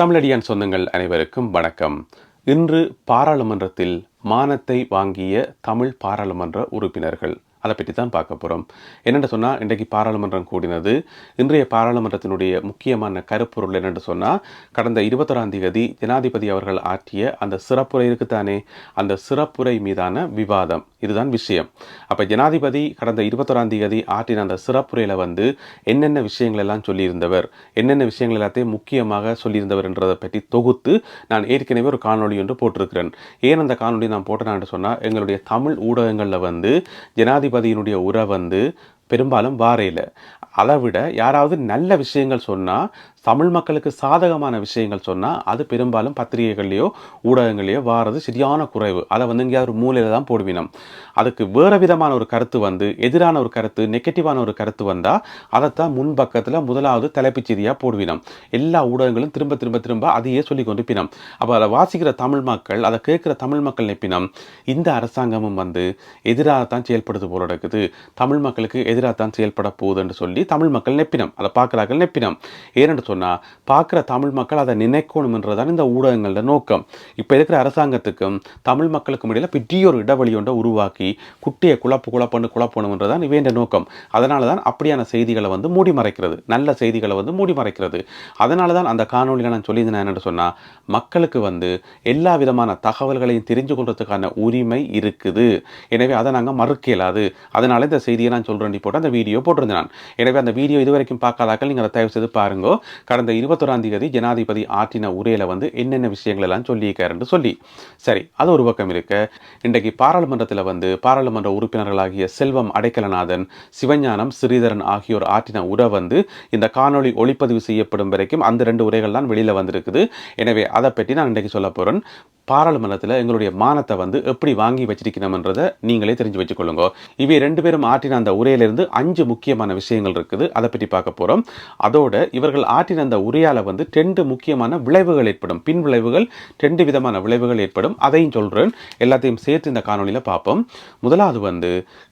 தமிழடியான் சொந்தங்கள் அனைவருக்கும் வணக்கம். இன்று பாராளுமன்றத்தில் மானத்தை வாங்கிய தமிழ் பாராளுமன்ற உறுப்பினர்கள் அதை பற்றி தான் பார்க்க போகிறோம் என்னென்னு சொன்னால் இன்றைக்கு பாராளுமன்றம் கூடினது. இன்றைய பாராளுமன்றத்தினுடைய முக்கியமான கருப்பொருள் என்னென்னு சொன்னால் கடந்த இருபத்தொராம் தேதி ஜனாதிபதி அவர்கள் ஆற்றிய அந்த சிறப்புரை இருக்குத்தானே அந்த சிறப்புரை மீதான விவாதம். இதுதான் விஷயம். அப்போ ஜனாதிபதி கடந்த இருபத்தொராம் தேதி ஆற்றின அந்த சிறப்புரையில் வந்து என்னென்ன விஷயங்கள் எல்லாம் சொல்லியிருந்தவர் என்னென்ன விஷயங்கள் எல்லாத்தையும் முக்கியமாக சொல்லியிருந்தவர் என்றதை பற்றி தொகுத்து நான் ஏற்கனவே ஒரு காணொளி ஒன்று போட்டிருக்கிறேன். ஏன் அந்த காணொலி நான் போட்டேன்னு சொன்னால் எங்களுடைய தமிழ் ஊடகங்களில் வந்து ஜனாதிபதி ஜனாதிபதியினுடைய உரை வந்து பெரும்பாலும் வாரையில். அதை விட யாராவது நல்ல விஷயங்கள் சொன்னால் தமிழ் மக்களுக்கு சாதகமான விஷயங்கள் சொன்னால் அது பெரும்பாலும் பத்திரிகைகள்லையோ ஊடகங்களையோ வாரது சரியான குறைவு. அதை வந்து எங்கேயாவது ஒரு மூலையில் தான் போடுவினம். அதுக்கு வேறு விதமான ஒரு கருத்து வந்து எதிரான ஒரு கருத்து நெகட்டிவான ஒரு கருத்து வந்தால் அதைத்தான் முன்பக்கத்தில் முதலாவது தலைப்புச் செய்தியாக போடுவினம். எல்லா ஊடகங்களும் திரும்ப திரும்ப திரும்ப அதையே சொல்லி கொண்டு பினம் அப்போ அதை வாசிக்கிற தமிழ் மக்கள் அதை கேட்குற தமிழ் மக்கள் நெப்பினம் இந்த அரசாங்கமும் வந்து எதிராக தான் செயல்படுது போல நடக்குது. தமிழ் மக்களுக்கு எதிராக தான் செயல்பட போகுதுன்னு சொல்லி தமிழ் மக்கள் நெப்பினம் அதை பார்க்குறார்கள் நெப்பினம் ஏனென்று சொன்னால் பார்க்குற தமிழ் மக்கள் அதை நினைக்கணும்ன்றதான் இந்த ஊடகங்களோட நோக்கம். இப்போ இருக்கிற அரசாங்கத்துக்கும் தமிழ் மக்களுக்கும் இடையில் பெரிய ஒரு இடைவெளி ஒன்றை உருவாக்கி குட்டியை குழப்பு குழப்பன்னு குழப்பணுன்றதான் இவேண்ட நோக்கம். அதனால தான் அப்படியான செய்திகளை வந்து மூடி மறைக்கிறது. நல்ல செய்திகளை வந்து மூடி மறைக்கிறது. அதனால தான் அந்த காணொலியில் நான் சொல்லியிருந்தேன் என்னென்னு சொன்னால் மக்களுக்கு வந்து எல்லா விதமான தகவல்களையும் தெரிஞ்சு கொள்றதுக்கான உரிமை இருக்குது. எனவே அதை நாங்கள் மறுக்க இயலாது. அதனால இந்த செய்தியை நான் சொல்கிறேன் போட்டு அந்த வீடியோ போட்டிருந்தேன் நான். எனவே அந்த வீடியோ இதுவரைக்கும் பார்க்காதாக்கள் நீங்கள் அதை தயவு செய்து பாருங்கோ. கடந்த இருபத்தொராம் தேதி ஜனாதிபதி ஆற்றின உரையில வந்து என்னென்ன விஷயங்கள் எல்லாம் சொல்லியிருக்காருன்னு சொல்லி. சரி அது ஒரு பக்கம் இருக்க. இன்றைக்கு பாராளுமன்றத்தில் வந்து பாராளுமன்ற உறுப்பினர்களாகிய செல்வம் அடைக்கலநாதன் சிவஞானம் ஸ்ரீதரன் ஆகியோர் ஆற்றின உரை வந்து இந்த காணொளி ஒளிப்பதிவு செய்யப்படும் வரைக்கும் அந்த ரெண்டு உரைகள் தான் வெளியில் வந்திருக்குது. எனவே அதை பற்றி நான் இன்றைக்கு சொல்ல போகிறேன் பாராளுமன்றத்தில் எங்களுடைய மானத்தை வந்து எப்படி வாங்கி வச்சிருக்கணும்ன்றதை நீங்களே தெரிஞ்சு வச்சுக்கொள்ளுங்க. இவை ரெண்டு பேரும் ஆற்றின அந்த உரையிலிருந்து அஞ்சு முக்கியமான விஷயங்கள் இருக்குது. அதை பற்றி பார்க்க போகிறோம் அதோட இவர்கள் ஆற்றின அந்த உரையால் வந்து ரெண்டு முக்கியமான விளைவுகள் ஏற்படும். பின் விளைவுகள் ரெண்டு விதமான விளைவுகள் ஏற்படும். அதையும் சொல்கிறேன் எல்லாத்தையும் சேர்த்து இந்த காணொலியில் பார்ப்போம். முதலாவது வந்து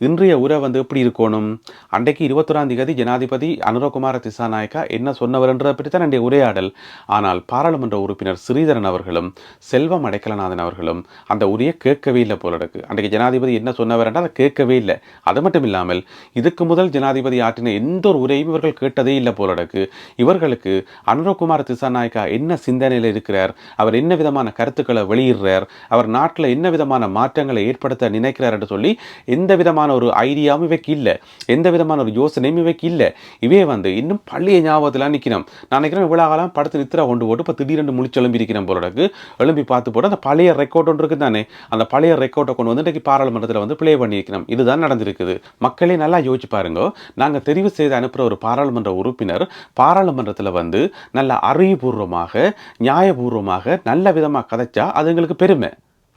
இன்றைய உரை வந்து எப்படி இருக்கணும்? அன்றைக்கு இருபத்தொராம் தேதி ஜனாதிபதி அனுரகுமார திசாநாயக்கா என்ன சொன்னவர்ன்றதை பற்றி தான் என்னுடைய உரையாடல். ஆனால் பாராளுமன்ற உறுப்பினர் ஸ்ரீதரன் அவர்களும் செல்வம் அடைக்க அடைக்கலநாதன் அவர்களும் அந்த உரையை கேட்கவே இல்லை போல இருக்கு. அன்றைக்கு ஜனாதிபதி என்ன சொன்னவர் என்றால் அதை கேட்கவே இல்லை. அது மட்டும் இல்லாமல் இதுக்கு முதல் ஜனாதிபதி ஆற்றின எந்த ஒரு உரையும் இவர்கள் கேட்டதே இல்லை போல இருக்கு. இவர்களுக்கு அனுரகுமார் திசாநாயக்கா என்ன சிந்தனையில் இருக்கிறார்? அவர் என்ன விதமான கருத்துக்களை வெளியிடுறார்? அவர் நாட்டில் என்ன விதமான மாற்றங்களை ஏற்படுத்த நினைக்கிறார் என்று சொல்லி எந்த விதமான ஒரு ஐடியாவும் இவைக்கு இல்லை. எந்த விதமான ஒரு யோசனையும் இவைக்கு இல்லை. இவே வந்து இன்னும் பள்ளிய ஞாபகத்தில் நிற்கணும் நான் நினைக்கிறேன் இவ்வளோ காலம் படத்து நித்திரா கொண்டு போட்டு இப்போ திடீரென்று முழிச்சு எழும்பி இருக்கிறேன் போல இருக்கு. எழும்பி பார்த்து போட போட்டு அந்த பழைய ரெக்கார்ட் ஒன்று இருக்குது தானே? அந்த பழைய ரெக்கார்டை கொண்டு வந்து இன்றைக்கு பாராளுமன்றத்தில் வந்து ப்ளே பண்ணியிருக்கணும் இதுதான் நடந்திருக்குது. மக்களே நல்லா யோசிச்சு பாருங்க. நாங்கள் தெரிவு செய்து அனுப்புகிற ஒரு பாராளுமன்ற உறுப்பினர் பாராளுமன்றத்தில் வந்து நல்ல அறிவுபூர்வமாக நியாயபூர்வமாக நல்ல விதமாக கதைச்சா அது எங்களுக்கு பெருமை.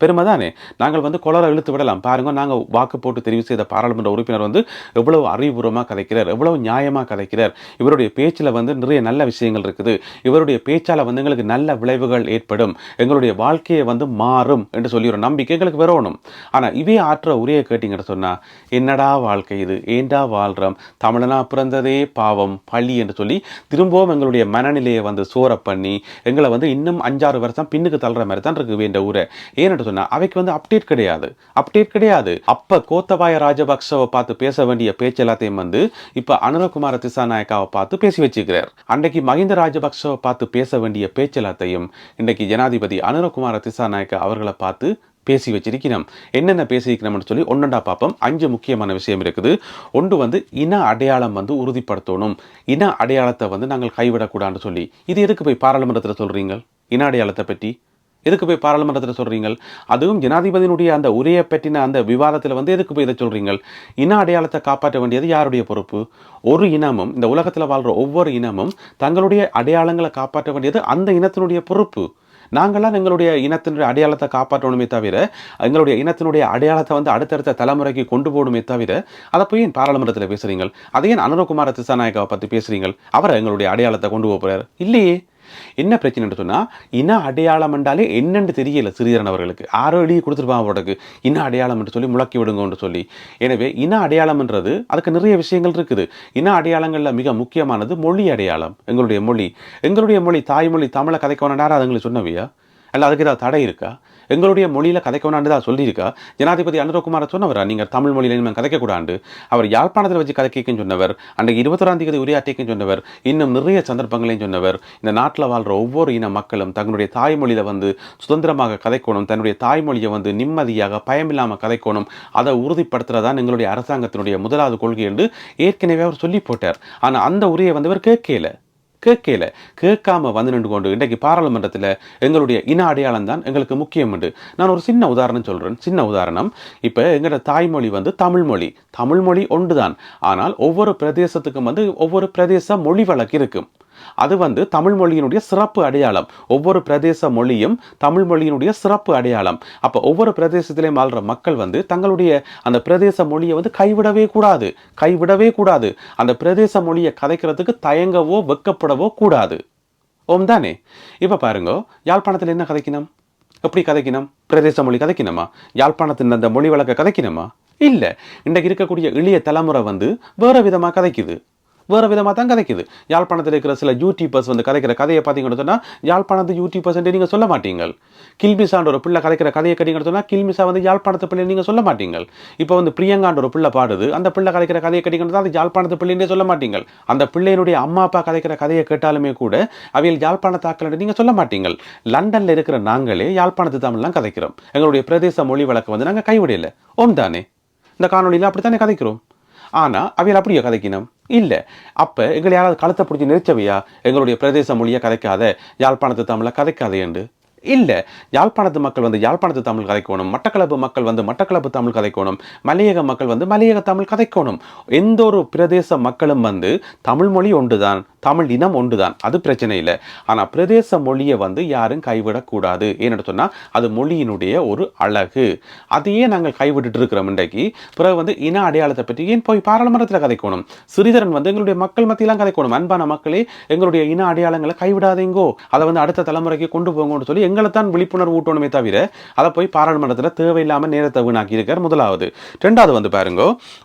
பெருமை தானே? நாங்கள் வந்து கொலரை இழுத்து விடலாம். பாருங்க நாங்கள் வாக்கு போட்டு தெரிவு செய்த பாராளுமன்ற உறுப்பினர் வந்து எவ்வளவு அறிவுபூர்வமாக கதைக்கிறார் எவ்வளவு நியாயமாக கதைக்கிறார். இவருடைய பேச்சில் வந்து நிறைய நல்ல விஷயங்கள் இருக்குது. இவருடைய பேச்சால் வந்து எங்களுக்கு நல்ல விளைவுகள் ஏற்படும். எங்களுடைய வாழ்க்கையை வந்து மாறும் என்று சொல்லி ஒரு நம்பிக்கை எங்களுக்கு வரணும் ஆனால் இவே ஆற்ற உரையை கேட்டிங்கன்னு சொன்னால் என்னடா வாழ்க்கை இது? ஏண்டா வாழ்கிறோம் தமிழனா பிறந்ததே பாவம் பழி என்று சொல்லி திரும்பவும் எங்களுடைய மனநிலையை வந்து சோர பண்ணி எங்களை வந்து இன்னும் அஞ்சாறு வருஷம் பின்னுக்கு தள்ளுற மாதிரி தான் இருக்கு வேண்ட ஊரை. ஏன்னு சொன்னா அவைக்கு வந்து அப்டேட் கிடையாது. அப்டேட் கிடையாது. அப்ப கோத்தபாய ராஜபக்சவை பார்த்து பேச வேண்டிய பேச்சு எல்லாத்தையும் வந்து இப்ப அனுரகுமார திசாநாயக்காவை பார்த்து பேசி வச்சுக்கிறார். அன்றைக்கு மஹிந்த ராஜபக்சவை பார்த்து பேச வேண்டிய பேச்சு எல்லாத்தையும் இன்றைக்கு ஜனாதிபதி அனுரகுமார திசாநாயக்கா அவர்களை பார்த்து பேசி வச்சிருக்கிறோம். என்னென்ன பேசியிருக்கிறோம்னு சொல்லி ஒன்னெண்டா பார்ப்போம். அஞ்சு முக்கியமான விஷயம் இருக்குது. ஒன்று வந்து இன அடையாளம் வந்து உறுதிப்படுத்தணும். இன அடையாளத்தை வந்து நாங்கள் கைவிடக்கூடாதுன்னு சொல்லி. இது எதுக்கு போய் பாராளுமன்றத்தில் சொல்கிறீங்க இன அடையாளத்தை பற்றி. எதுக்கு போய் பாராளுமன்றத்தில் சொல்கிறீங்க அதுவும் ஜனாதிபதியினுடைய அந்த உரையை பற்றின அந்த விவாதத்தில் வந்து எதுக்கு போய் இதை சொல்கிறீங்க இன அடையாளத்தை காப்பாற்ற வேண்டியது யாருடைய பொறுப்பு? ஒரு இனமும் இந்த உலகத்தில் வாழ்கிற ஒவ்வொரு இனமும் தங்களுடைய அடையாளங்களை காப்பாற்ற வேண்டியது அந்த இனத்தினுடைய பொறுப்பு. நாங்களாம் எங்களுடைய இனத்தினுடைய அடையாளத்தை காப்பாற்றணுமே தவிர எங்களுடைய இனத்தினுடைய அடையாளத்தை வந்து அடுத்தடுத்த தலைமுறைக்கு கொண்டு போகணுமே தவிர அதை போய் ஏன் பாராளுமன்றத்தில் பேசுகிறீங்க அதை ஏன் அனுரகுமார திசாநாயக்காவை பற்றி பேசுகிறீங்க அவரை எங்களுடைய அடையாளத்தை கொண்டு போகிறார் இல்லையே. என்ன பிரச்சனைன்னு சொன்னால் இன அடையாளம் என்றாலே என்னென்று தெரியல சிறிதரன் அவர்களுக்கு. ஆரோ எழுதி கொடுத்துருப்பாங்க அவருக்கு இன அடையாளம் என்று சொல்லி முழக்கி விடுங்கன்னு சொல்லி. எனவே இன அடையாளம்ன்றது அதுக்கு நிறைய விஷயங்கள் இருக்குது. இன அடையாளங்களில் மிக முக்கியமானது மொழி அடையாளம். எங்களுடைய மொழி. எங்களுடைய மொழி தாய்மொழி தமிழை கதைக்க வேண்டாரா அதுங்களுக்கு சொன்னவையா? அல்ல அதுக்கு ஏதாவது தடை இருக்கா? எங்களுடைய மொழியில் கதைக்கணும்னு தான் சொல்லியிருக்கா? ஜனாதிபதி அனுரகுமார சொன்னவரா? நீங்கள் தமிழ் மொழியில் இனிமேல் கதைக்கக்கூடாண்டு. அவர் யாழ்ப்பாணத்தில் வச்சு கதைக்கன்னு சொன்னவர். அன்றைக்கு இருபத்தொராம் தேதி உரையாற்றிக்கும் சொன்னவர். இன்னும் நிறைய சந்தர்ப்பங்களையும் சொன்னவர். இந்த நாட்டில் வாழ்கிற ஒவ்வொரு இன மக்களும் தங்களுடைய தாய்மொழியில் வந்து சுதந்திரமாக கதைக்கணும் தன்னுடைய தாய்மொழியை வந்து நிம்மதியாக பயமில்லாமல் கதைக்கணும் அதை உறுதிப்படுத்துறதான் எங்களுடைய அரசாங்கத்தினுடைய முதலாவது கொள்கை என்று ஏற்கனவே அவர் சொல்லி போட்டார். ஆனால் அந்த உரையை வந்து அவர் கேட்கல. கேட்கல. கேட்காம வந்து நின்று கொண்டு இன்றைக்கு பாராளுமன்றத்தில் எங்களுடைய இன அடையாளம் தான் எங்களுக்கு முக்கியம் உண்டு. நான் ஒரு சின்ன உதாரணம் சொல்கிறேன் சின்ன உதாரணம். இப்போ எங்களோட தாய்மொழி வந்து தமிழ்மொழி தமிழ்மொழி ஒன்று தான் ஆனால் ஒவ்வொரு பிரதேசத்துக்கும் வந்து ஒவ்வொரு பிரதேச மொழி வழக்கு இருக்கும் அது வந்து தமிழ் மொழியினுடைய சிறப்பு அடையாளம். ஒவ்வொரு பிரதேச மொழியும் தமிழ் மொழியினுடைய சிறப்பு அடையாளம். அப்போ ஒவ்வொரு பிரதேசத்திலையும் வாழ்கிற மக்கள் வந்து தங்களுடைய அந்த பிரதேச மொழியை வந்து கைவிடவே கூடாது. கைவிடவே கூடாது. அந்த பிரதேச மொழியை கதைக்கிறதுக்கு தயங்கவோ வெக்கப்படவோ கூடாது. ஓம் தானே? இப்போ பாருங்க யாழ்ப்பாணத்தில் என்ன கதைக்கணும்? எப்படி கதைக்கணும்? பிரதேச மொழி கதைக்கணுமா? யாழ்ப்பாணத்தின் அந்த மொழி வழக்க கதைக்கணுமா? இல்லை. இன்றைக்கு இருக்கக்கூடிய இளைய தலைமுறை வந்து வேறு விதமாக கதைக்குது. வேறு விதமாக தான் கதைக்குது. யாழ்ப்பாணத்தில் இருக்கிற சில யூடியூபர்ஸ் வந்து கதைக்கிற கதையை பார்த்தீங்கன்னு சொன்னால் யாழ்ப்பாணத்து யூடியூபர்ஸ் நீங்கள் சொல்ல மாட்டீங்க கில்மிசான்ற ஒரு பிள்ளை கதைக்கிற கதையை கட்டிங்கன்னு சொன்னால் கில்மிசா வந்து யாழ்ப்பாணத்து பிள்ளை நீங்கள் சொல்ல மாட்டீங்க இப்போ வந்து பிரியங்கான்ற ஒரு பிள்ளை பாடுது அந்த பிள்ளை கதைக்கிற கதையை கட்டிங்கன்னு அது யாழ்ப்பாணத்து பிள்ளைன்னே சொல்ல மாட்டீங்க அந்த பிள்ளையினுடைய அம்மா அப்பா கதைக்கிற கதையை கேட்டாலுமே கூட அவையில் யாழ்ப்பாணத்தாக்கள் நீங்கள் சொல்ல மாட்டீங்க லண்டனில் இருக்கிற நாங்களே யாழ்ப்பாணத்து தமிழ்லாம் கதைக்கிறோம். எங்களுடைய பிரதேச மொழி வழக்கு வந்து நாங்கள் கைவிடலை. ஓம் தானே. இந்த காணொலியில் அப்படித்தானே கதைக்கிறோம்? ஆனால் அவையில் அப்படியே கதைக்கணும் இல்லை. அப்போ எங்களை யாராவது களத்தை பிடிச்சி நெரிச்சவையா? எங்களுடைய பிரதேச மொழியை கதைக்காத யாழ்ப்பாணத்து தமிழை கதைக்காதே என்று? இல்லை. யாழ்ப்பாணத்து மக்கள் வந்து யாழ்ப்பாணத்து தமிழ் கதைக்கணும். மட்டக்களப்பு மக்கள் வந்து மட்டக்களப்பு தமிழ் கதைக்கணும். மலையக மக்கள் வந்து மலையக தமிழ் கதைக்கணும். எந்த ஒரு பிரதேச மக்களும் வந்து தமிழ் மொழி ஒன்றுதான். தமிழ் இனம் ஒன்றுதான். அது பிரச்சனை இல்லை. ஆனால் பிரதேச மொழியை வந்து யாரும் கைவிடக்கூடாது. ஏன்னு சொன்னால் அது மொழியினுடைய ஒரு அழகு. அதையே நாங்கள் கைவிட்டுட்டு இருக்கிறோம் இன்றைக்கு. பிறகு வந்து இன அடையாளத்தை பற்றி ஏன் போய் பாராளுமன்றத்தில் கதைக்கணும்? சிறிதரன் வந்து எங்களுடைய மக்கள் மத்தியெல்லாம் கதைக்கணும். அன்பான மக்களே எங்களுடைய இன அடையாளங்களை கைவிடாதீங்கோ. அதை வந்து அடுத்த தலைமுறைக்கு கொண்டு போங்கன்னு சொல்லி எங்களை தான் விழிப்புணர்வு ஊட்டணுமே தவிர அதை போய் பாராளுமன்றத்தில் தேவையில்லாமல் நேரத்தை வீணாக்கி இருக்கார் முதலாவது. ரெண்டாவது வந்து பாருங்க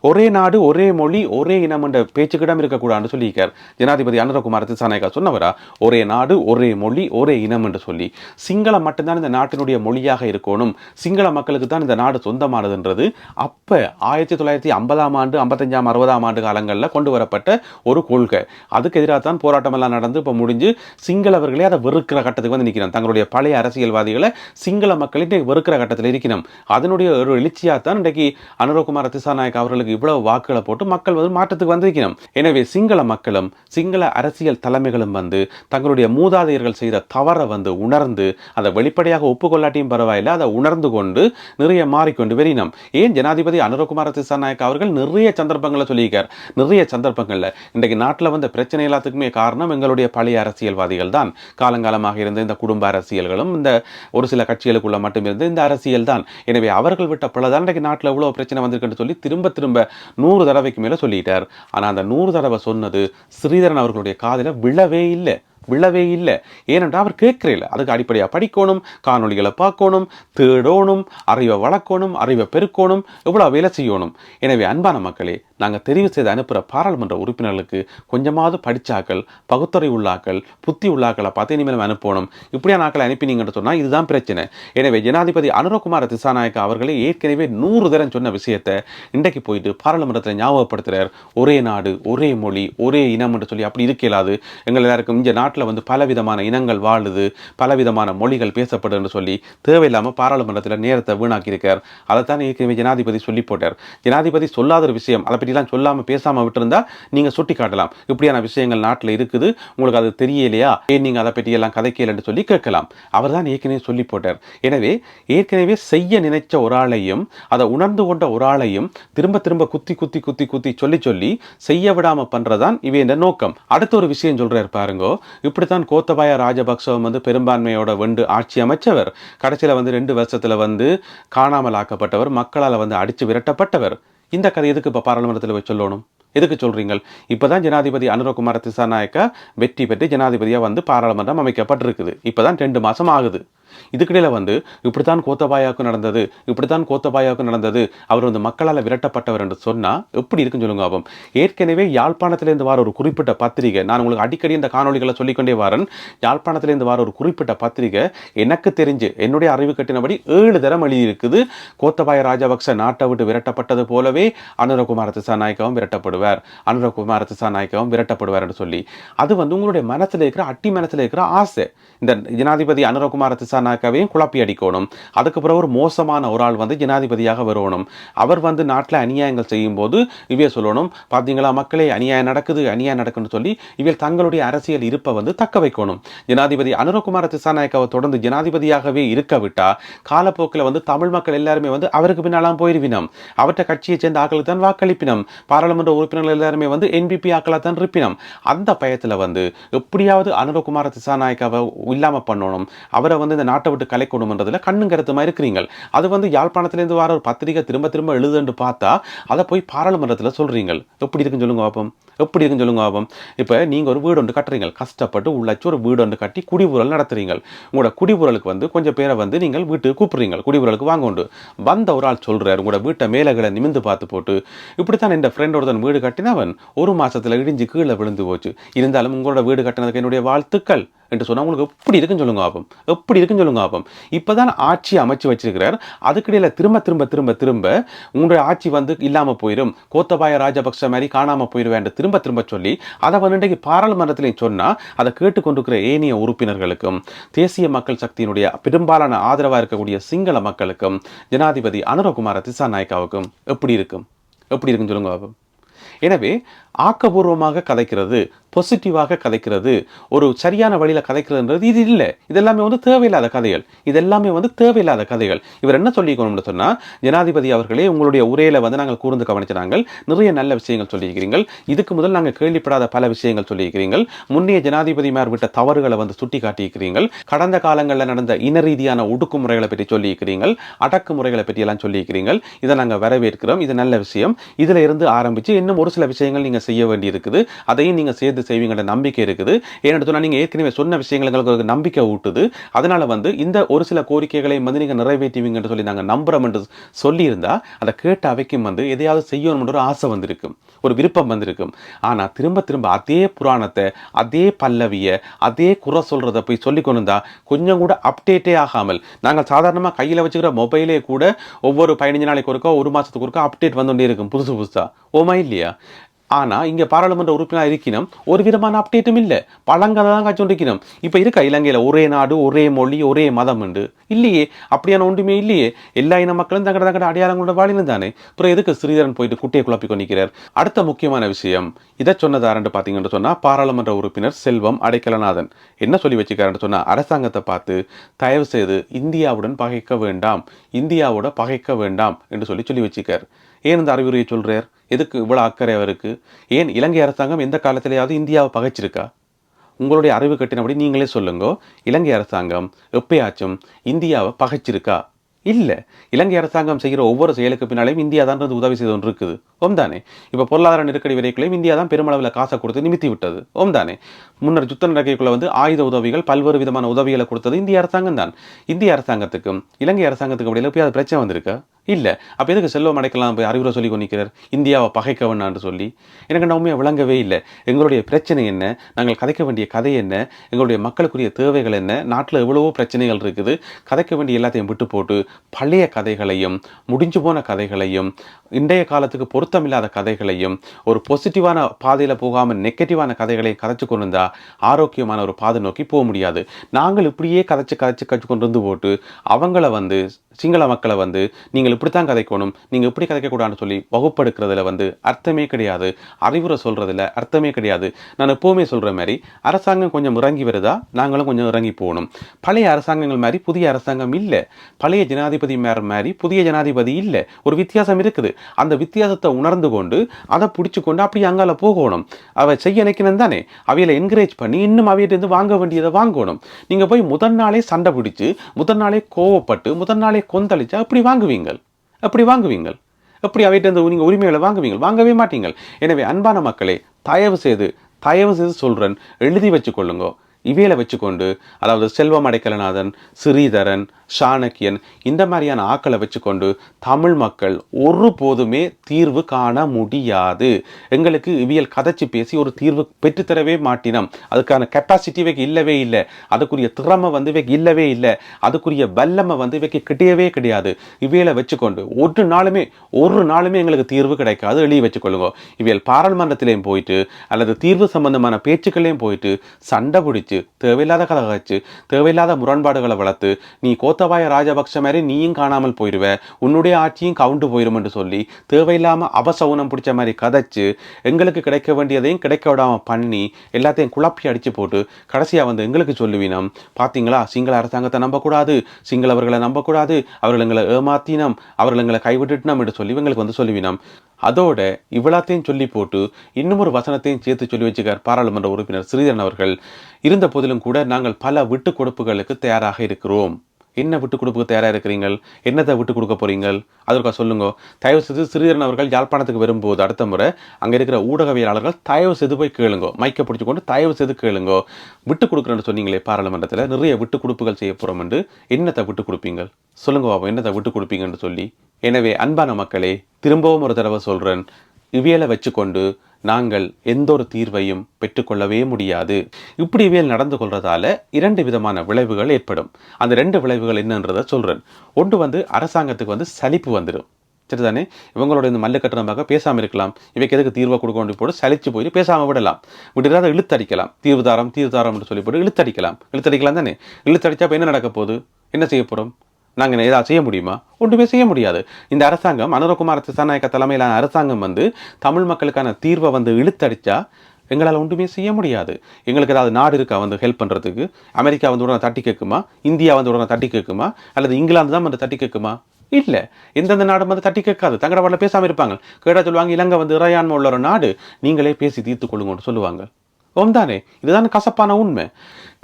ஒரே நாடு ஒரே மொழி ஒரே இனம் என்ற பேச்சுக்கிடம் இருக்கக்கூடாதுன்னு சொல்லியிருக்கார் ஜனாதிபதி அனுரகுமார் திசாநாயக்கா சொன்னவரா ஒரே நாடு ஒரே மொழி ஒரே இனம் என்று சொல்லி சிங்களம் மட்டும்தான் இந்த நாட்டினுடைய மொழியாக இருக்கணும். சிங்கள மக்களுக்கு தான் இந்த நாடு சொந்தமானதுன்றது. அப்போ ஆயிரத்தி தொள்ளாயிரத்தி ஐம்பதாம் ஆண்டு ஐம்பத்தஞ்சாம் அறுபதாம் ஆண்டு காலங்களில் கொண்டு வரப்பட்ட ஒரு கொள்கை. அதுக்கு எதிராக தான் போராட்டமெல்லாம் நடந்து இப்போ முடிஞ்சு சிங்களவர்களே அதை வெறுக்கிற கட்டத்துக்கு வந்து நிற்கிறோம் தங்களுடைய பழைய அரசியல்வாதிகளை சிங்கள மக்கள் இன்றைக்கு வெறுக்கிற கட்டத்தில் இருக்கணும் அதனுடைய ஒரு எழுச்சியாக தான் இன்றைக்கு அனுரகுமார திசாநாயக் அவர்களுக்கு இவ்வளவு வாக்குகளை போட்டு மக்கள் வந்து மாற்றத்துக்கு வந்திருக்கணும் எனவே சிங்கள மக்களும் சிங்கள அரசியல் தலைமைகளும் வந்து தங்களுடைய மூதாதையர்கள் செய்த தவறை வந்து உணர்ந்து அதை வெளிப்படையாக ஒப்புக்கொள்ளாட்டியும் பரவாயில்லை. அதை உணர்ந்து கொண்டு நிறைய மாறிக்கொண்டு வெறினம் ஏன் ஜனாதிபதி அனுரகுமார திசாநாயக் அவர்கள் நிறைய சந்தர்ப்பங்களை சொல்லியிருக்கார். நிறைய சந்தர்ப்பங்களில் இன்றைக்கு நாட்டில் வந்த பிரச்சனை எல்லாத்துக்குமே காரணம் எங்களுடைய பழைய அரசியல்வாதிகள் தான். காலங்காலமாக இருந்த இந்த குடும்ப அரசியல்களும் இந்த ஒரு சில கட்சிகளுக்குள்ள மட்டும் இருந்து இந்த அரசியல் தான். எனவே அவர்கள் விட்ட பல தான் இன்றைக்கு நாட்டில் இவ்வளோ பிரச்சனை வந்திருக்குன்னு சொல்லி திரும்ப திரும்ப நூறு தடவைக்கு மேலே சொல்லிட்டார். ஆனால் அந்த நூறு தடவை சொன்னது ஸ்ரீதரன் அவர்களுடைய அவருடைய காதில் விழவே இல்லை. விழவே இல்லை. ஏனென்றால் அவர் கேட்கறதில்ல அதுக்கு அடிப்படையாக படிக்கணும் காணொளிகளை பார்க்கணும் தேடணும் அறிவை வளர்க்கணும் அறிவை பெருக்கணும் எவ்வளோ வேலை செய்யணும். எனவே அன்பான மக்களே நாங்கள் தெரிவு செய்து அனுப்புகிற பாராளுமன்ற உறுப்பினர்களுக்கு கொஞ்சமாவது படித்தாக்கள் பகுத்தறை உள்ளாக்கள் புத்தி உள்ளாக்களை பார்த்து இனிமேல் அனுப்பணும். இப்படியான ஆக்களை அனுப்பினீங்கன்னு சொன்னால் இதுதான் பிரச்சனை. எனவே ஜனாதிபதி அனுரகுமார திசாநாயக்கா அவர்களே ஏற்கனவே நூறு தரம் சொன்ன விஷயத்தை இன்றைக்கு போயிட்டு பாராளுமன்றத்தில் ஞாபகப்படுத்துகிறார் ஒரே நாடு ஒரே மொழி ஒரே இனம் என்று சொல்லி அப்படி இருக்கலாது எங்கள் எல்லாருக்கும் இந்த நாட்டில் வந்து பலவிதமான இனங்கள் வாழுது பலவிதமான மொழிகள் பேசப்படுதுன்னு சொல்லி தேவையில்லாமல் பாராளுமன்றத்தில் நேரத்தை வீணாக்கியிருக்கார். அதைத்தான் ஏற்கனவே ஜனாதிபதி சொல்லி போட்டார். ஜனாதிபதி சொல்லாத ஒரு விஷயம் அதை பற்றிலாம் சொல்லாமல் பேசாமல் விட்டுருந்தா நீங்கள் சுட்டி காட்டலாம் இப்படியான விஷயங்கள் நாட்டில் இருக்குது உங்களுக்கு அது தெரியலையா? ஏன் நீங்கள் அதை பற்றி எல்லாம் கதைக்கலன்னு சொல்லி கேட்கலாம். அவர் தான் ஏற்கனவே சொல்லி போட்டார். எனவே ஏற்கனவே செய்ய நினைச்ச ஒரு ஆளையும் அதை உணர்ந்து கொண்ட ஒரு ஆளையும் திரும்ப திரும்ப குத்தி குத்தி குத்தி குத்தி சொல்லி சொல்லி செய்ய விடாம பண்ணுறதான் இவை இந்த நோக்கம். அடுத்த ஒரு விஷயம் சொல்கிறார் பாருங்கோ. இப்படித்தான் கோத்தபாய ராஜபக்சவம் வந்து பெரும்பான்மையோட வெண்டு ஆட்சி அமைச்சவர். கடைசியில் வந்து ரெண்டு வருஷத்தில் வந்து காணாமல் ஆக்கப்பட்டவர் மக்களால் வந்து அடித்து விரட்டப்பட்டவர். இந்த கதை எதுக்கு இப்போ பாராளுமன்றத்தில் போய் சொல்லணும்? எதுக்கு சொல்கிறீங்க இப்போ தான் ஜனாதிபதி அனுரகுமார திசாநாயக்கா வெற்றி பெற்று ஜனாதிபதியாக வந்து பாராளுமன்றம் அமைக்கப்பட்டிருக்குது. இப்பதான் ரெண்டு மாதம் ஆகுது. இதுக்கிடையில் வந்து இப்படித்தான் கோத்தபாயாவுக்கு நடந்தது இப்படித்தான் கோத்தபாயாவுக்கு நடந்தது அவர் வந்து மக்களால் விரட்டப்பட்டவர் என்று சொன்னால் எப்படி இருக்குன்னு சொல்லுங்க ஆகும் ஏற்கனவே யாழ்ப்பாணத்திலிருந்து வர ஒரு குறிப்பிட்ட பத்திரிகை நான் உங்களுக்கு அடிக்கடி இந்த காணொலிகளை சொல்லிக்கொண்டே வரேன் யாழ்ப்பாணத்திலிருந்து வர ஒரு குறிப்பிட்ட பத்திரிகை எனக்கு தெரிஞ்சு என்னுடைய அறிவு கட்டினபடி ஏழு தரம் எழுதியிருக்குது. கோத்தபாய ராஜபக்ச நாட்டை விட்டு விரட்டப்பட்டது போலவே அனுரகுமார திசாநாயக்கவும் விரட்டப்படுவார் அனுரகுமார திசாநாயக்கவும் விரட்டப்படுவார் என்று சொல்லி. அது வந்து உங்களுடைய மனசில் இருக்கிற அட்டி மனசில் இருக்கிற ஆசை. இந்த ஜனாதிபதி அனுரகுமார திசாநாயக்காவையும் குழப்பி அடிக்கணும். அதுக்கு பிறகு ஒரு மோசமான ஒரு ஆள் வந்து ஜனாதிபதியாக வரணும் அவர் வந்து நாட்டில் அநியாயங்கள் செய்யும் போது இவைய சொல்லணும் பார்த்தீங்களா மக்களே அநியாயம் நடக்குது அநியாயம் நடக்குன்னு சொல்லி இவள் தங்களுடைய அரசியல் இருப்பை வந்து தக்க வைக்கணும். ஜனாதிபதி அனுரகுமார திசாநாயக்காவை தொடர்ந்து ஜனாதிபதியாகவே இருக்க விட்டா காலப்போக்கில் வந்து தமிழ் மக்கள் எல்லாருமே வந்து அவருக்கு பின்னாலாம் போயிருவினம். அவற்ற கட்சியை சேர்ந்த ஆக்களுக்கு தான் வாக்களிப்பினம். பாராளுமன்ற உறுப்பினர்கள் எல்லாருமே வந்து என்பிபி ஆக்களாக தான் இருப்பினம். அந்த பயத்தில் வந்து எப்படியாவது அனுரகுமார திசாநாயக்காவை இல்லாமல் பண்ணணும். அவரை வந்து இந்த நாட்டை விட்டு கலைக்கணும்ன்றதுல கண்ணும் கருத்துமா இருக்கிறீங்க அது வந்து யாழ்ப்பாணத்திலேருந்து வர ஒரு பத்திரிகை திரும்ப திரும்ப எழுதுன்னு பார்த்தா அதை போய் பாராளுமன்றத்தில் சொல்கிறீங்க எப்படி இருக்குன்னு சொல்லுங்க பாப்போம். எப்படி இருக்குன்னு சொல்லுங்க பாப்போம். இப்போ நீங்கள் ஒரு வீடு ஒன்று கட்டுறீங்க கஷ்டப்பட்டு உள்ளாச்சு ஒரு வீடு ஒன்று கட்டி குடிபுரல் நடத்துறீங்க உங்களோட குடிபுரலுக்கு வந்து கொஞ்சம் பேரை வந்து நீங்கள் வீட்டுக்கு கூப்பிடுறீங்க குடிபுரலுக்கு வாங்க உண்டு. வந்த ஒரு ஆள் சொல்கிறார் உங்களோட வீட்டை மேலகளை நிமிந்து பார்த்து போட்டு இப்படித்தான் என் ஃப்ரெண்ட் ஒருத்தன் வீடு கட்டினவன் ஒரு மாதத்தில் இடிஞ்சு கீழே விழுந்து போச்சு. இருந்தாலும் உங்களோட வீடு கட்டினதுக்கு என்னுடைய வாழ்த்துக்கள். என்று சொன்னால் உங்களுக்கு எப்படி இருக்குன்னு சொல்லுங்க ஆபம் எப்படி இருக்குன்னு சொல்லுங்க ஆபம் இப்போ தான் ஆட்சி அமைச்சு வச்சிருக்கிறார். அதுக்கிடையில் திரும்ப திரும்ப திரும்ப திரும்ப உங்களுடைய ஆட்சி வந்து இல்லாமல் போயிடும் கோத்தபாய ராஜபக்ச மாதிரி காணாமல் போயிடுவேன் திரும்ப திரும்ப சொல்லி அதை வந்து இன்றைக்கு பாராளுமன்றத்திலையும் சொன்னால் அதை கேட்டுக்கொண்டிருக்கிற ஏனைய உறுப்பினர்களுக்கும் தேசிய மக்கள் சக்தியினுடைய பெரும்பாலான ஆதரவாக இருக்கக்கூடிய சிங்கள மக்களுக்கும் ஜனாதிபதி அனுரகுமார திசாநாயக்காவுக்கும் எப்படி இருக்கும்? எப்படி இருக்குன்னு சொல்லுங்க ஆபம் எனவே ஆக்கபூர்வமாக கதைக்கிறது பாசிட்டிவாக கதைக்கிறது ஒரு சரியான வழியில் கதைக்கிறதுன்றது இது இல்லை. இதெல்லாமே வந்து தேவையில்லாத கதைகள். இதெல்லாமே வந்து தேவையில்லாத கதைகள். இவர் என்ன சொல்லிக்கணும்னு சொன்னால் ஜனாதிபதி அவர்களே உங்களுடைய உரையில வந்து நாங்கள் கூர்ந்து கவனிச்சினாங்கள் நிறைய நல்ல விஷயங்கள் சொல்லியிருக்கிறீர்கள் இதுக்கு முதல் நாங்கள் கேள்விப்படாத பல விஷயங்கள் சொல்லியிருக்கிறீர்கள் முன்னைய ஜனாதிபதிமார் விட்ட தவறுகளை வந்து சுட்டி காட்டியிருக்கிறீங்கள் கடந்த காலங்களில் நடந்த இன ரீதியான ஒடுக்குமுறைகளை பற்றி சொல்லியிருக்கிறீர்கள் அடக்குமுறைகளை பற்றியெல்லாம் சொல்லியிருக்கிறீங்கள். இதை நாங்கள் வரவேற்கிறோம். இது நல்ல விஷயம். இதுல இருந்து ஆரம்பிச்சு இன்னும் ஒரு சில விஷயங்கள் நீங்கள் செய்ய வேண்டி இருக்குது அதையும் நீங்க சேர்த்து செய்வீங்கன்ற நம்பிக்கை இருக்குது. ஏன்னு சொன்னா நீங்க ஏற்கனவே சொன்ன விஷயங்கள் எங்களுக்கு நம்பிக்கை ஊட்டுது. அதனால வந்து இந்த ஒரு சில கோரிக்கைகளை வந்து நீங்க நிறைவேற்றுவீங்கன்னு சொல்லி நாங்கள் நம்புறோம் என்று சொல்லியிருந்தா அதை கேட்ட அவைக்கும் வந்து எதையாவது செய்யணும்னு ஒரு ஆசை வந்திருக்கும். ஒரு விருப்பம் வந்திருக்கும். ஆனா திரும்ப திரும்ப அதே புராணத்தை அதே பல்லவிய அதே குறை சொல்றதை போய் சொல்லி கொண்டு கொஞ்சம் கூட அப்டேட்டே ஆகாமல் நாங்கள் சாதாரணமாக கையில் வச்சுக்கிற மொபைலே கூட ஒவ்வொரு பதினஞ்சு நாளைக்கு ஒருக்கா ஒரு மாசத்துக்கு ஒருக்கா அப்டேட் வந்துட்டே இருக்கும் புதுசு புதுசா. ஓமா இல்லையா? ஆனா இங்க பாராளுமன்ற உறுப்பினர் இருக்கணும் ஒரு விதமான அப்டேட்டும் இல்ல. பழங்கதை தான் காய்ச்சொண்டிருக்கணும் இப்ப இருக்க இலங்கையில? ஒரே நாடு ஒரே மொழி ஒரே மதம் உண்டு இல்லையே அப்படியான ஒன்றுமே இல்லையே. எல்லா இன மக்களும் தங்கட தங்கட அடையாளங்களோட வாழினம் தானே. அப்புறம் எதுக்கு ஸ்ரீதரன் போயிட்டு குட்டையை குழப்பி கொண்டிருக்கிறார்? அடுத்த முக்கியமான விஷயம் இதை சொன்னதாரன்னு பாத்தீங்கன்னு சொன்னா பாராளுமன்ற உறுப்பினர் செல்வம் அடைக்கலநாதன். என்ன சொல்லி வச்சுக்காருன்னு சொன்னா அரசாங்கத்தை பார்த்து தயவு செய்து இந்தியாவுடன் பகைக்க வேண்டாம் இந்தியாவோட பகைக்க வேண்டாம் என்று சொல்லி சொல்லி வச்சுக்கார் ஏன் இந்த அறிவுரையை சொல்றார்? எதுக்கு இவ்வளோ அக்கறை அவருக்கு? ஏன் இலங்கை அரசாங்கம் எந்த காலத்திலேயாவது இந்தியாவை பகைச்சிருக்கா? உங்களுடைய அறிவு கட்டினபடி நீங்களே சொல்லுங்க. இலங்கை அரசாங்கம் எப்பயாச்சும் இந்தியாவை பகைச்சிருக்கா? இல்லை. இலங்கை அரசாங்கம் செய்கிற ஒவ்வொரு செயலுக்கு பின்னாலையும் இந்தியா தான் வந்து உதவி செய்து ஒன்று இருக்குது ஓம் தானே இப்போ பொருளாதார நெருக்கடி வரைக்குள்ளையும் இந்தியா தான் பெருமளவில் காசை கொடுத்து நிமித்தி விட்டது. ஓம் தானே முன்னர் யுத்த நடக்கைக்குள்ள வந்து ஆயுத உதவிகள் பல்வேறு விதமான உதவிகளை கொடுத்தது இந்திய அரசாங்கம் தான். இந்திய அரசாங்கத்துக்கும் இலங்கை அரசாங்கத்துக்கும் இடையில போய் அது பிரச்சனை வந்திருக்கா? இல்லை. அப்போ எதுக்கு செல்வம் அடைக்கலாம் போய் அறிவுரை சொல்லி கொண்டிருக்கிறார்? இந்தியாவை பகைக்க வேண்டாம்னு சொல்லி. எனக்கு நான் உண்மையாக விளங்கவே இல்லை. எங்களுடைய பிரச்சனை என்ன? நாங்கள் கதைக்க வேண்டிய கதை என்ன? எங்களுடைய மக்களுக்குரிய தேவைகள் என்ன? நாட்டில் எவ்வளவோ பிரச்சனைகள் இருக்குது. கதைக்க வேண்டிய எல்லாத்தையும் விட்டு போட்டு பழைய கதைகளையும் முடிஞ்சு போன கதைகளையும் இன்றைய காலத்துக்கு பொருத்தமில்லாத கதைகளையும் ஒரு பாசிட்டிவான பாதையில் போகாமல் நெகட்டிவான கதைகளை கதைச்சு கொண்டு இருந்தால் ஆரோக்கியமான ஒரு பாதை நோக்கி போக முடியாது. நாங்கள் இப்படியே கதைச்சு கதைச்சு கதைச்சு கொண்டு வந்து போட்டு அவங்கள வந்து சிங்கள மக்களை வந்து நீங்கள் இப்படித்தான் கதைக்கணும் நீங்கள் இப்படி கதைக்கக்கூடாதுன்னு சொல்லி வகுப்படுக்கிறதுல வந்து அர்த்தமே கிடையாது. அறிவுரை சொல்கிறதுல அர்த்தமே கிடையாது. நான் எப்போவுமே சொல்கிற மாதிரி அரசாங்கம் கொஞ்சம் இறங்கி வருதா? நாங்களும் கொஞ்சம் இறங்கி போகணும். பழைய அரசாங்கங்கள் மாதிரி புதிய அரசாங்கம் இல்லை. பழைய ஜனாதிபதி மேற மாதிரி புதிய ஜனாதிபதி இல்லை. ஒரு வித்தியாசம் இருக்குது. அந்த வித்தியாசத்தை உணர்ந்து கொண்டு அதை பிடிச்சி கொண்டு அப்படி அங்கால போகணும். அவை செய்ய நினைக்கணும் தானே. அவையில என்கரேஜ் பண்ணி இன்னும் அவையிட்டேருந்து வாங்க வேண்டியதை வாங்கணும். நீங்க போய் முதல் நாளே சண்டை பிடிச்சு முதல் நாளே கோவப்பட்டு முதல் நாளே கொந்தளிச்சா அப்படி வாங்குவீங்கள் அப்படி வாங்குவீங்கள் எப்படி அவையிட்டு நீங்கள் உரிமைகளை வாங்குவீங்க. வாங்கவே மாட்டீங்க. எனவே அன்பான மக்களே தயவு செய்து தயவு செய்து சொல்கிறேன் எழுதி வச்சுக்கொள்ளுங்க. இவையில வச்சுக்கொண்டு அதாவது செல்வம் அடைக்கலநாதன் ஸ்ரீதரன் சாணக்கியன் இந்த மாதிரியான ஆக்களை வச்சுக்கொண்டு தமிழ் மக்கள் ஒருபோதுமே தீர்வு காண முடியாது. எங்களுக்கு இவியல் கதைச்சு பேசி ஒரு தீர்வு பெற்றுத்தரவே மாட்டினோம். அதுக்கான கெப்பாசிட்டி வைக்க இல்லவே இல்லை. அதுக்குரிய திறமை வந்து வைக்க இல்லவே இல்லை. அதுக்குரிய வல்லமை வந்து வைக்க கிடையவே கிடையாது. இவையில வச்சுக்கொண்டு ஒரு நாளுமே ஒரு நாளுமே எங்களுக்கு தீர்வு கிடைக்காது. எழுதி வச்சுக்கொள்ளுங்க. இவியல் பாராளுமன்றத்திலையும் போயிட்டு அல்லது தீர்வு சம்பந்தமான பேச்சுக்களையும் போயிட்டு சண்டை பிடிச்சு தேவையில்லாத கதை வச்சு தேவையில்லாத முரண்பாடுகளை வளர்த்து நீ கோத்தபாய ராஜபக்ஷ மாதிரி நீயும் காணாமல் போயிடுவ உன்னுடைய ஆட்சியும் கவுண்டு போயிடும் என்று சொல்லி தேவையில்லாம அவசவுனம் பிடிச்ச மாதிரி கதைச்சு எங்களுக்கு கிடைக்க வேண்டியதையும் கிடைக்க விடாம பண்ணி எல்லாத்தையும் குழப்பி அடிச்சு போட்டு கடைசியா வந்து எங்களுக்கு சொல்லுவினம். பாத்தீங்களா? சிங்கள அரசாங்கத்தை நம்பக்கூடாது சிங்களவர்களை நம்பக்கூடாது அவர்கள் எங்களை ஏமாத்தினம் அவர்கள் எங்களை கைவிட்டுட்டினம் என்று சொல்லி எங்களுக்கு வந்து சொல்லுவினம். அதோட இவ்வளத்தையும் சொல்லி போட்டு இன்னும் ஒரு வசனத்தையும் சேர்த்து சொல்லி வச்சுக்கார் பாராளுமன்ற உறுப்பினர் ஸ்ரீதரன் அவர்கள். இருந்த போதிலும் கூட நாங்கள் பல விட்டு கொடுப்புகளுக்கு தயாராக இருக்கிறோம். என்ன விட்டு கொடுப்புக்கு தயாராக இருக்கிறீங்கள்? என்னத்தை விட்டு கொடுக்க போகிறீங்கள் அதற்காக சொல்லுங்க. தயவு செய்து ஸ்ரீதரன் அவர்கள் யாழ்ப்பாணத்துக்கு வரும்போது அடுத்த முறை அங்கே இருக்கிற ஊடகவியலாளர்கள் தயவு செய்து போய் கேளுங்க. மைக்கை பிடிச்சி கொண்டு தயவு செய்து கேளுங்க. விட்டு கொடுக்குறேன்னு சொன்னீங்களே பாராளுமன்றத்தில் நிறைய விட்டு கொடுப்புகள் செய்ய போகிறோம் என்று என்னத்தை விட்டு கொடுப்பீங்க சொல்லுங்க பாபா என்னத்தை விட்டு கொடுப்பீங்கன்னு சொல்லி. எனவே அன்பான மக்களே திரும்பவும் ஒரு தடவை சொல்கிறேன் இவியலை வச்சுக்கொண்டு நாங்கள் எந்த ஒரு தீர்வையும் பெற்றுக்கொள்ளவே முடியாது. இப்படிவேல் நடந்து கொள்றதால இரண்டு விதமான விளைவுகள் ஏற்படும். அந்த ரெண்டு விளைவுகள் என்னன்றதை சொல்கிறேன் ஒன்று வந்து அரசாங்கத்துக்கு வந்து சலிப்பு வந்துடும் சரிதானே? இவங்களோட இந்த மல்லு கட்டணமாக பேசாமல் இருக்கலாம். இவைக்கு எதுக்கு தீர்வை கொடுக்க வேண்டி போட்டு சலிச்சு போய் பேசாமல் விடலாம். விடுறாத இழுத்தடிக்கலாம். தீர்வுதாரம் தீர்வுதாரம் சொல்லி போட்டு இழுத்தடிக்கலாம். இழுத்தடிக்கலாம் தானே? இழுத்தடிச்சா இப்போ என்ன நடக்க போகுது? என்ன செய்ய போகிறோம் நாங்கள் ஏதாவது செய்ய முடியுமா? ஒன்றுமே செய்ய முடியாது. இந்த அரசாங்கம் அனுரகுமார் திசாநாயக்க தலைமையிலான அரசாங்கம் வந்து தமிழ் மக்களுக்கான தீர்வை வந்து இழுத்தடிச்சா எங்களால் ஒன்றுமே செய்ய முடியாது. எங்களுக்கு ஏதாவது நாடு இருக்கா வந்து ஹெல்ப் பண்ணுறதுக்கு அமெரிக்கா வந்து உடனே தட்டி கேட்குமா? இந்தியா வந்து உடனே தட்டி கேட்குமா? அல்லது இங்கிலாந்து தான் வந்து தட்டி கேட்குமா? இல்லை. எந்தெந்த நாடும் வந்து தட்டி கேட்காது? தங்கட வரல பேசாமல் இருப்பாங்க. கேட்டால் சொல்லுவாங்க இலங்கை வந்து இறையாண்மை உள்ள ஒரு நாடு. நீங்களே பேசி தீர்த்து கொள்ளுங்கன்னு சொல்லுவாங்க. ஓம்தானே? இதுதான் கசப்பான உண்மை.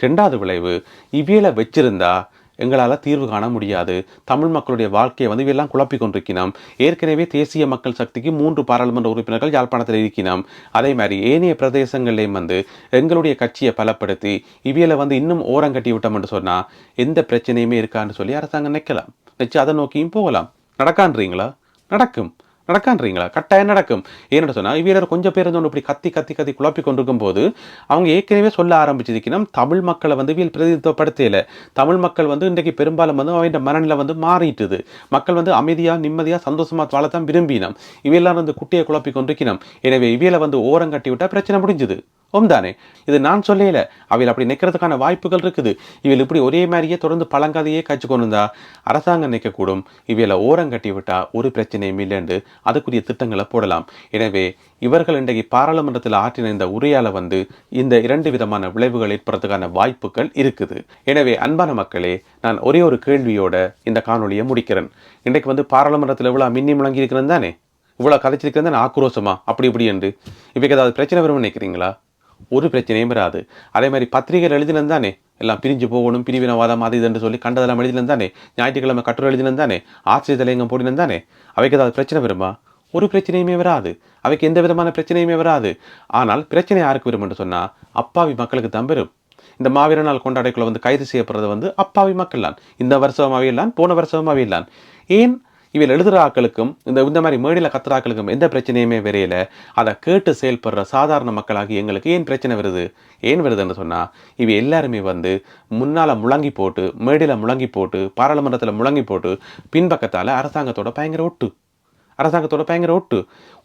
ரெண்டாவது விளைவு இவியலை வச்சிருந்தா எங்களால் தீர்வு காண முடியாது. தமிழ் மக்களுடைய வாழ்க்கையை வந்து இவெல்லாம் குழப்பி கொண்டிருக்கிறோம் ஏற்கனவே தேசிய மக்கள் சக்திக்கு மூன்று பாராளுமன்ற உறுப்பினர்கள் யாழ்ப்பாணத்தில் இருக்கிறோம் அதே மாதிரி ஏனைய பிரதேசங்களையும் வந்து எங்களுடைய கட்சியை பலப்படுத்தி இவியலை வந்து இன்னும் ஓரங்கட்டி விட்டோம் என்று சொன்னால் எந்த பிரச்சனையுமே இருக்கான்னு சொல்லி அரசாங்கம் நிற்கலாம் நிச்சயம் அதை நோக்கியும் போகலாம். நடக்கான்றீங்களா? நடக்கும். நடக்கான்றீங்களா? கட்டாயம் நடக்கும். ஏன்னு சொன்னால் இவீரர் கொஞ்சம் பேர் வந்து இப்படி கத்தி கத்தி கத்தி குழப்பி கொண்டிருக்கும் போது அவங்க ஏற்கனவே சொல்ல ஆரம்பிச்சிருக்கணும் தமிழ் மக்களை வந்து வீல் பிரதிநிதித்துவப்படுத்தல. தமிழ் மக்கள் வந்து இன்றைக்கு பெரும்பாலும் வந்து அவங்க மனநிலை வந்து மாறிட்டுது. மக்கள் வந்து அமைதியாக நிம்மதியாக சந்தோஷமாக வாழத்தான் விரும்பினோம். இவையெல்லாம் வந்து குட்டியை குழப்பி கொண்டிருக்கணும் எனவே இவியலை வந்து ஓரம் கட்டி விட்டால் பிரச்சனை முடிஞ்சுது. ஓம்தானே? இது நான் சொல்லல அவையில் அப்படி நிற்கிறதுக்கான வாய்ப்புகள் இருக்குது. இவையில் இப்படி ஒரே மாதிரியே தொடர்ந்து பழங்காதையே காய்ச்சி கொண்டு அரசாங்கம் நிற்கக்கூடும் இவையில் ஓரம் கட்டி விட்டால் ஒரு பிரச்சனையும் இல்லைண்டு அதுக்குரிய திட்டங்களை போடலாம். எனவே இவர்கள் இன்றைக்கு பாராளுமன்றத்தில் ஆற்றின இந்த உரையால வந்து இந்த இரண்டு விதமான விளைவுகள் ஏற்படுறதுக்கான வாய்ப்புகள் இருக்குது. எனவே அன்பான மக்களே நான் ஒரே ஒரு கேள்வியோட இந்த காணொலியை முடிக்கிறேன். இன்றைக்கு வந்து பாராளுமன்றத்தில் இவ்வளோ மின்னி முழங்கி இருக்கிறேன் தானே? இவ்வளோ கதைச்சிருக்கிறேன் தானே? ஆக்ரோஷமா? அப்படி இப்படி என்று. இவைக்கு ஏதாவது பிரச்சனை வரும்னு நினைக்கிறீங்களா? ஒரு பிரச்சனையும் வராது. அதே மாதிரி பத்திரிகைகள் எழுதினது தானே? எல்லாம் பிரிஞ்சு போகணும் பிரிவினவாதம் அது இதுன்னு சொல்லி கண்டதெல்லாம் எழுதினது தானே? ஞாயிற்றுக்கிழமை கட்டுரை எழுதினது தானே? ஆசிரியர் தலையங்கம் போடினது தானே? அவைக்கு ஏதாவது பிரச்சனை வருமா? ஒரு பிரச்சனையுமே வராது. அவைக்கு எந்த விதமான பிரச்சனையுமே வராது. ஆனால் பிரச்சனை யாருக்கு வரும் என்று சொன்னால் அப்பாவி மக்களுக்கு தான் வரும். இந்த மாவீர நாள் கொண்டாடைக்குள்ள வந்து கைது செய்யப்படுறது வந்து அப்பாவி மக்கள் தான். இந்த வருஷம் அவையில்லான் போன வருஷம் அவையில்லான் ஏன் இவள் எழுதுறாக்களுக்கும் இந்த இந்த மாதிரி மேடையில் கத்துறாக்களுக்கும் எந்த பிரச்சனையுமே வரையில. அதை கேட்டு செயல்படுற சாதாரண மக்களாகி எங்களுக்கு ஏன் பிரச்சனை வருது? ஏன் வருதுன்னு சொன்னால் இவ எல்லாருமே வந்து முன்னால் முழங்கி போட்டு மேடையில் முழங்கி போட்டு பாராளுமன்றத்தில் முழங்கி போட்டு பின்பக்கத்தால் அரசாங்கத்தோட பயங்கர ஒட்டு. அரசாங்கத்தோட பயங்கர ஒட்டு.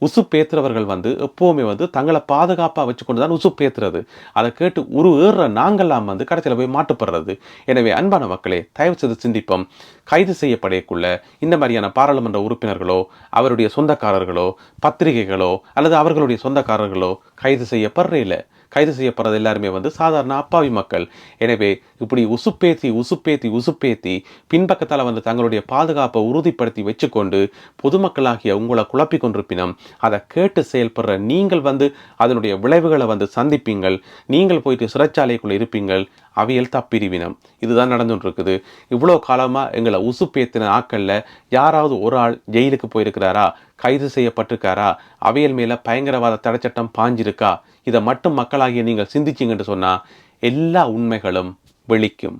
உசுப்பேத்துறவர்கள் வந்து எப்போவுமே வந்து தங்களை பாதுகாப்பாக வச்சுக்கொண்டு தான் உசுப்பேத்துறது அதை கேட்டு உரு ஏறுற நாங்கள்லாம் வந்து கடைசியில் போய் மாட்டுப்படுறது. எனவே அன்பான மக்களே தயவு செய்து சிந்திப்போம். கைது செய்யப்படையக்குள்ள இந்த மாதிரியான பாராளுமன்ற உறுப்பினர்களோ அவருடைய சொந்தக்காரர்களோ பத்திரிகைகளோ அல்லது அவர்களுடைய சொந்தக்காரர்களோ கைது செய்யப்படுறே இல்லை. கைது செய்யப்படுறது எல்லாருமே வந்து சாதாரண அப்பாவி மக்கள். எனவே இப்படி உசுப்பேத்தி உசுப்பேத்தி உசுப்பேத்தி பின்பக்கத்தால் வந்து தங்களுடைய பாதுகாப்பை உறுதிப்படுத்தி வச்சுக்கொண்டு பொதுமக்களாகிய உங்களை குழப்பி கொண்டிருப்பினும் அதை கேட்டு செயல்படுற நீங்கள் வந்து அதனுடைய விளைவுகளை வந்து சந்திப்பீங்கள். நீங்கள் போயிட்டு சிறைச்சாலைக்குள்ளே இருப்பீங்கள். அவியல் தப்பிரிவினம். இதுதான் நடந்துட்டு இருக்குது இவ்வளோ காலமாக எங்களை உசுப்பேத்தின ஆக்களில் யாராவது ஒரு ஆள் ஜெயிலுக்கு போயிருக்கிறாரா? கைது செய்யப்பட்டிருக்காரா? அவியல் மேலே பயங்கரவாத தடைச்சட்டம் பாஞ்சிருக்கா? இதை மட்டும் மக்களாகிய நீங்கள் சிந்திச்சிங்கன்னு சொன்னால் எல்லா உண்மைகளும் வெளிக்கும்.